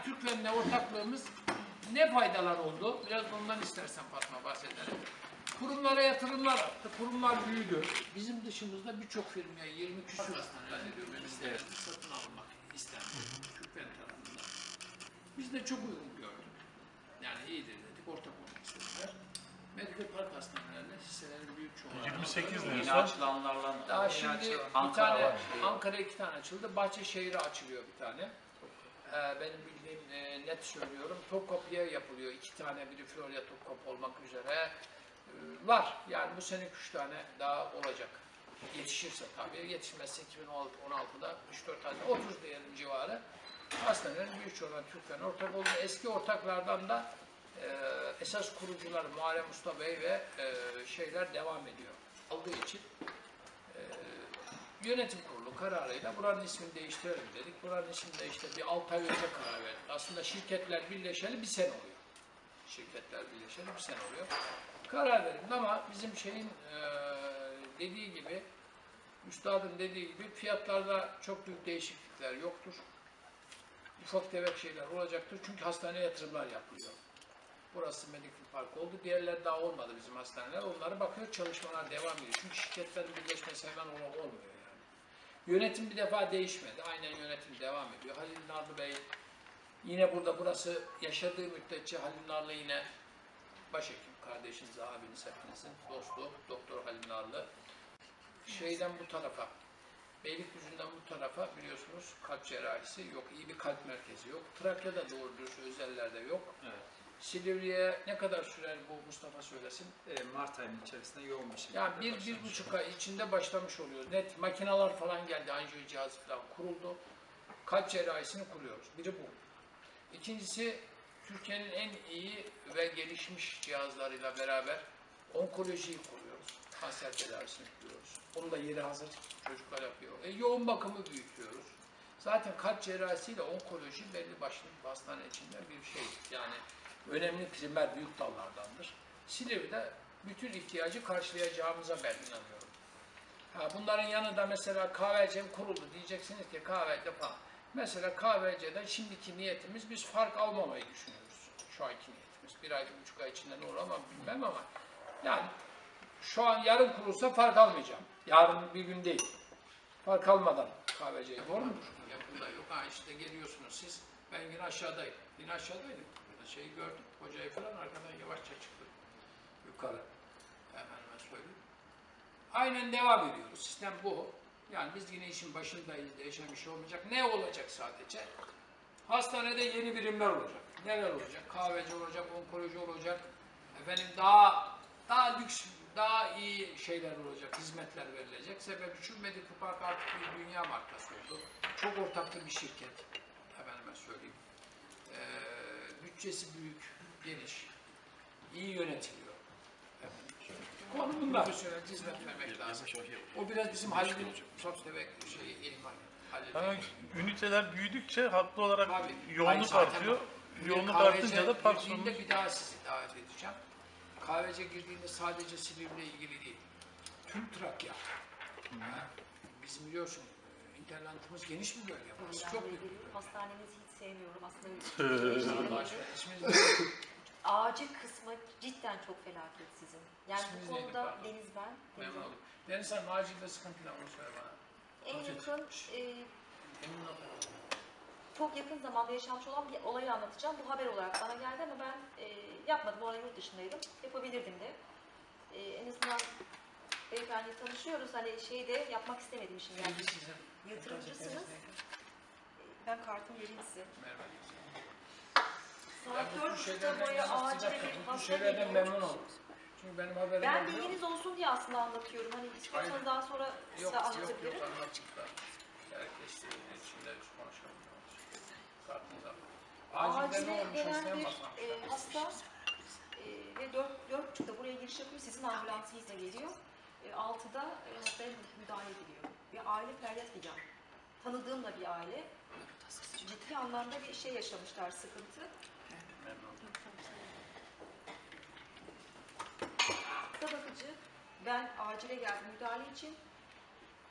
Arap Türklerle ortaklığımız ne faydalar oldu? Biraz bundan istersen Fatma bahsedelim. Kurumlara yatırımlar arttı, kurumlar büyüdü. Bizim dışımızda birçok firmaya 20 küsur zannediyorum elimizde satın almak istendi Türkmen tarafından. Biz de çok uygun gördük. Yani iyidir dedik, ortak olmak istediler. Medikal Park hastanelerine hisselerin büyük çoğunluğu. 28 lira. Yine açılanlarla. Daha şimdi bir Ankara tane. Ankara'ya iki tane açıldı. Bahçeşehir'e açılıyor bir tane. Ee, benim bildiğim e, net söylüyorum. Topkapı'ya yapılıyor. iki tane biri Florya Topkapı olmak üzere. Ee, var. Yani bu sene üç tane daha olacak. Yetişirse tabii. Yetişmezse 2016'da 3-4 tane 30 diyelim civarı. Hastanelerin büyük çoğunluğu Türklerin ortak oldu. Eski ortaklardan da e, esas kurucular Muharrem Usta Bey ve e, şeyler devam ediyor. Aldığı için e, yönetim kurulu kararıyla buranın ismini değiştirelim dedik. Buranın ismini de bir 6 ay önce karar verdik. Aslında şirketler birleşeli bir sene oluyor. Şirketler birleşeli bir sene oluyor. Karar verildi ama bizim şeyin e, dediği gibi Üstadın dediği gibi fiyatlarda çok büyük değişiklikler yoktur. Ufak tefek şeyler olacaktır çünkü hastaneye yatırımlar yapılıyor. Burası Medical Park oldu. Diğerleri daha olmadı bizim hastaneler. Onlara bakıyor çalışmalar devam ediyor. Çünkü şirketlerin birleşmesi hemen ol- olmuyor. Yönetim bir defa değişmedi. Aynen yönetim devam ediyor. Halil Narlı Bey yine burada burası yaşadığı müddetçe Halil Narlı yine başhekim kardeşiniz, abiniz hepinizin dostu Doktor Halil Narlı. Şeyden bu tarafa Beylikdüzü'nden bu tarafa biliyorsunuz kalp cerrahisi yok, iyi bir kalp merkezi yok. Trakya'da doğru dürüst özellerde yok. Evet. Silivri'ye ne kadar sürer bu Mustafa söylesin? E, Mart ayının içerisinde yoğun bir şekilde Yani bir, bir buçuk ay içinde başlamış oluyoruz. Net makinalar falan geldi, anjiyo cihazı falan kuruldu. Kalp cerrahisini kuruyoruz. Biri bu. İkincisi Türkiye'nin en iyi ve gelişmiş cihazlarıyla beraber onkolojiyi kuruyoruz. Kanser tedavisini kuruyoruz. Onun da yeri hazır. Çocuklar yapıyor. E, yoğun bakımı büyütüyoruz. Zaten kalp cerrahisiyle onkoloji belli başlı hastane içinde bir şey. Yani önemli primer büyük dallardandır. Silivri'de bütün ihtiyacı karşılayacağımıza ben inanıyorum. Ha, bunların yanında mesela KVC'm kuruldu. Diyeceksiniz ki KVC falan. Mesela KVC'den şimdiki niyetimiz biz fark almamayı düşünüyoruz. Şu anki niyetimiz. Bir ay, bir buçuk ay içinde ne olur ama bilmem ama. Yani şu an yarın kurulsa fark almayacağım. Yarın bir gün değil. Fark almadan KVC'yi doğru mudur? Yapımda yok. Ha işte geliyorsunuz siz. Ben yine aşağıdayım. Yine aşağıdaydım. Şeyi gördüm. Hocayı falan arkadan yavaşça çıktı. Yukarı. Efendime söyleyeyim. Aynen devam ediyoruz. Sistem bu. Yani biz yine işin başındayız. Değişen bir şey olmayacak. Ne olacak sadece? Hastanede yeni birimler olacak. Neler olacak? Kahveci olacak, onkoloji olacak. Efendim daha daha lüks, daha iyi şeyler olacak, hizmetler verilecek. Sebebi şu Medical artık bir dünya markası oldu. Çok ortaklı bir şirket. Efendime söyleyeyim. Bütçesi büyük, geniş, iyi yönetiliyor. Konu bunlar. Profesyonel hizmet vermek lazım. O biraz bizim Halil'in çok demek şeyi Ama Bey. üniteler büyüdükçe haklı olarak. Ay yoğunluk artıyor. Yoğunluk artınca da park sorunu bir daha sizi davet edeceğim. KVC girdiğinde sadece Silivri'yle ilgili değil. Tüm Trakya. Ha, Bizim biliyorsun interlandımız geniş bir bölge. Burası çok büyük. Hastanemizi hiç sevmiyorum aslında. Ne? Acil kısmı cidden çok felaket sizin. Yani İsminiz bu neydi, konuda pardon? Deniz ben. Memnun oldum. Deniz Hanım acilde sıkıntı ne onu söyle bana. En yakın, e, Emin çok yakın zamanda yaşanmış olan bir olayı anlatacağım. Bu haber olarak bana geldi ama ben e, yapmadım. O ara yurt dışındaydım. Yapabilirdim de. E, en azından beyefendi tanışıyoruz. Hani şey de yapmak istemedim işin yani. Neydi sizin? Yatırımcısınız. Ben kartımı vereyim size. Merhaba. Saat dört buçukta yalnız acil bir bu hasta şeylerden geliyor. memnun oldum. Çünkü benim haberim Ben oluyor. bilginiz olsun diye aslında anlatıyorum. Hani istiyorsanız daha sonra Yok size yok anlatabilirim. yok anlattıklar. Herkes istediğinin içinde konuşalım. Kartınızda. Acilde ne Acile olmuş gelen hastaya bir e, hasta e, ve dört, dört buçukta buraya giriş yapıyor. Sizin ambulansınızla geliyor. E, altıda e, hastaya müdahale ediliyor. Bir aile feryat figan. Tanıdığım da bir aile. Ciddi anlamda bir şey yaşamışlar, sıkıntı. Kısa bakıcı, ben acile geldim müdahale için.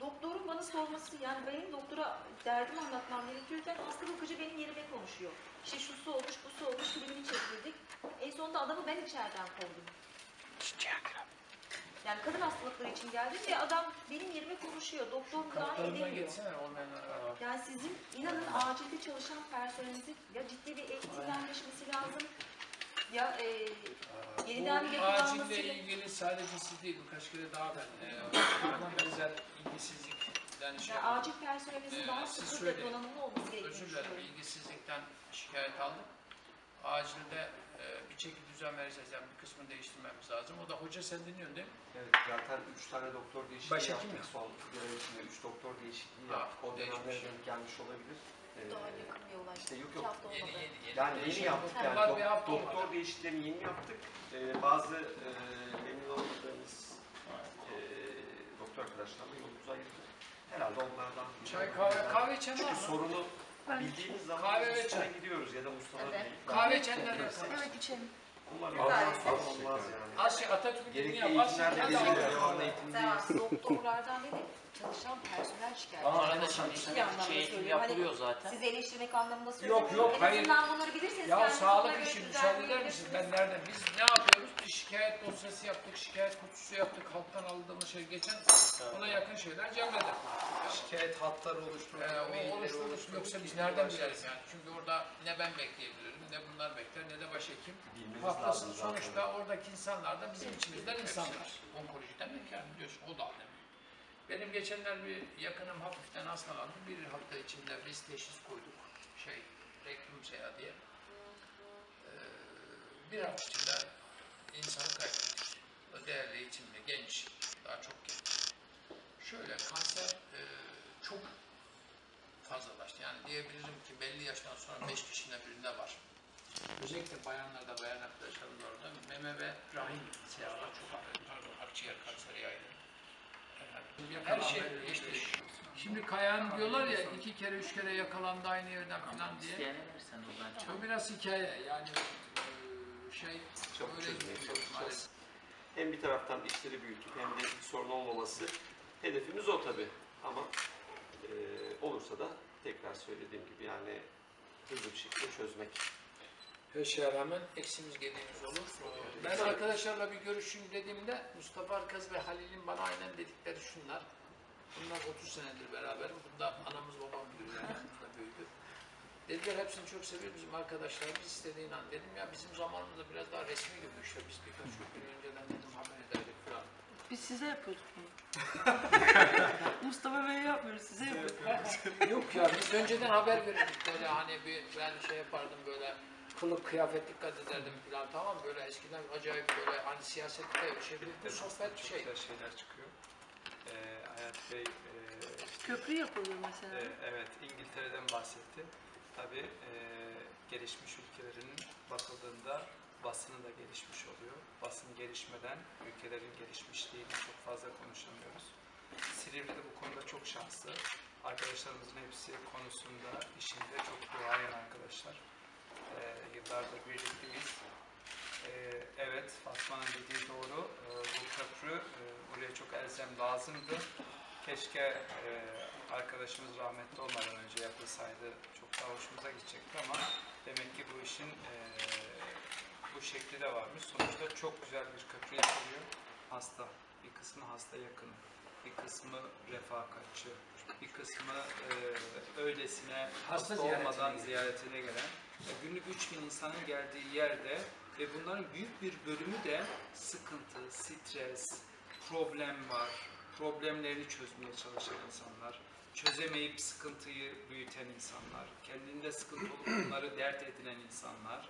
Doktorun bana sorması yani benim doktora derdimi anlatmam gerekirken hasta bakıcı benim yerime konuşuyor. İşte şusu olmuş, busu olmuş, filmini çektirdik. En sonunda adamı ben içeriden kovdum. Yani kadın hastalıkları için geldim ve adam benim yerime konuşuyor. Doktor müdahale Kartlarından edemiyor. geçsene olmayanlara. Yani sizin inanın acilde çalışan personelinizin ya ciddi bir eğitimlenmesi lazım ya e, yeniden Bu yapılanması acille ilgili sadece siz değil birkaç kere daha ben e, buna benzer ilgisizlikten şey yani acil personelinizin Ee, daha sıkı ve donanımlı olması gerektiğini özür dilerim ilgisizlikten şikayet aldık. Acilde e, bir çeki düzen vereceğiz yani bir kısmını değiştirmemiz lazım. O da hoca sen dinliyorsun değil mi? Evet, zaten 3 tane doktor değişikliği Başhekim yaptık mi? son içinde. 3 doktor değişikliği Ha, yaptık. O dönemlere değişmiş. denk gelmiş olabilir. Ee, Daha yakın bir olay. işte yok yok. Yeni yeni yeni. Yani yeni yaptık yani. doktorlar bir Dok- hafta doktor olmadı. değişikliğini yeni yaptık. Ee, bazı e, memnun olmadığımız e, doktor arkadaşlarla yolumuzu ayırdık. Herhalde onlardan. Çay kahve kahve içen var Çünkü mı? sorunu bildiğimiz zaman Kahve ve çay. gidiyoruz ya da Mustafa Evet. değil. Kahve içenler. Evet içelim. Atatürk'ün Gerekli eğitimler de al. Devamlı eğitim değil. Mesela doktorlardan değil de çalışan personel şikayet. Ama arada ediyor. şimdi Ciddi sene anlamda içi eğitim söylüyorum. Hani yapılıyor zaten. Sizi eleştirmek anlamında söylemiyorum. yok, en hayır. azından bunları bilirseniz Ya kendiniz sağlık göre işi düzen müsaade eder misin? Ben nereden? Biz ne yapıyoruz? Bir şikayet dosyası yaptık, şikayet kutusu yaptık, halktan aldığımız şey geçen ona yakın şeyler cemledik. Şikayet hatları oluşturmak, Ee, o mailleri oluşturmak yoksa biz nereden biliriz yani? Çünkü orada ne ben bekleyebilirim, ne bunlar bekler, ne de başhekim. Bilmeniz Haftasın lazım zaten. sonuçta oradaki insanlar da bizim içimizden insanlar. Onkoloji demek yani biliyorsun o da demek. Benim geçenler bir yakınım hafiften hastalandı. Bir hafta içinde biz teşhis koyduk. Şey, rektum seya diye. Ee, bir hafta içinde insanı kaybettik. O değerli eğitimli, genç, daha çok genç. Şöyle kanser e, çok fazlalaştı. Yani diyebilirim ki belli yaştan sonra 5 kişinin birinde var. Özellikle bayanlarda, bayan arkadaşlarım da orada meme ve rahim siyahlar çok ağır. Pardon, akciğer kanseri yaygın. Efendim, Her şey geçti. Şimdi Kayan diyorlar ya iki kere üç kere yakalandı aynı yerden falan diye. O biraz hikaye yani e, şey Çok öyle çözmeye gidiyor çalışacağız. Hem bir taraftan işleri büyütüp hem de bir sorun olmaması hedefimiz o tabi. Ama e, olursa da tekrar söylediğim gibi yani hızlı bir şekilde çözmek. Her şeye rağmen eksimiz gediğimiz olur. Ben arkadaşlarla bir görüşeyim dediğimde Mustafa Arkaz ve Halil'in bana aynen dedikleri şunlar. Bunlar 30 senedir beraberim. Bunda anamız babam bilir yani büyüdü. Dediler hepsini çok seviyor bizim arkadaşlarımız istediğin an. Dedim ya bizim zamanımızda biraz daha resmi gibi işte biz birkaç gün önceden dedim haber ederdik falan. Biz size yapıyorduk bunu. Mustafa Bey yapmıyoruz, size yapıyorduk. Yok ya biz önceden haber verirdik böyle hani bir ben şey yapardım böyle kılık kıyafet dikkat ederdim falan tamam böyle eskiden acayip böyle hani siyasette şey bu sohbet Çok şey. güzel şeyler çıkıyor. Ee, Hayat Bey e, Köprü yapılıyor mesela. e, evet İngiltere'den bahsetti. Tabii e, gelişmiş ülkelerin bakıldığında basını da gelişmiş oluyor. Basın gelişmeden ülkelerin gelişmişliğini çok fazla konuşamıyoruz. Silivri de bu konuda çok şanslı. Arkadaşlarımızın hepsi konusunda, işinde çok duayen arkadaşlar. E, yıllardır birlikteyiz. Ee, evet, Fatma'nın dediği doğru. Ee, bu köprü e, buraya çok elzem lazımdı. Keşke e, arkadaşımız rahmetli olmadan önce yapılsaydı çok daha hoşumuza gidecekti ama demek ki bu işin e, bu şekli de varmış. Sonuçta çok güzel bir köprü yapılıyor. Hasta, bir kısmı hasta yakın, bir kısmı refakatçi, bir kısmı e, öylesine Hasta hasta, ziyaretine olmadan geliyor. ziyaretine gelen e, günlük 3000 insanın geldiği yerde ve bunların büyük bir bölümü de sıkıntı, stres, problem var. Problemlerini çözmeye çalışan insanlar, çözemeyip sıkıntıyı büyüten insanlar, kendinde sıkıntı olup bunları dert edinen insanlar.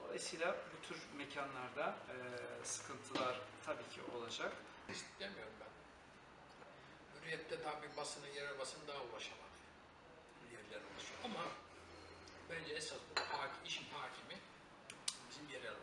Dolayısıyla bu tür mekanlarda e, sıkıntılar tabii ki olacak. demiyorum ben. Hürriyette tabi basının yerel basın daha ulaşamadı. Yerler ulaşıyor ama bence esas bu hakim, işin hakimi bizim yerel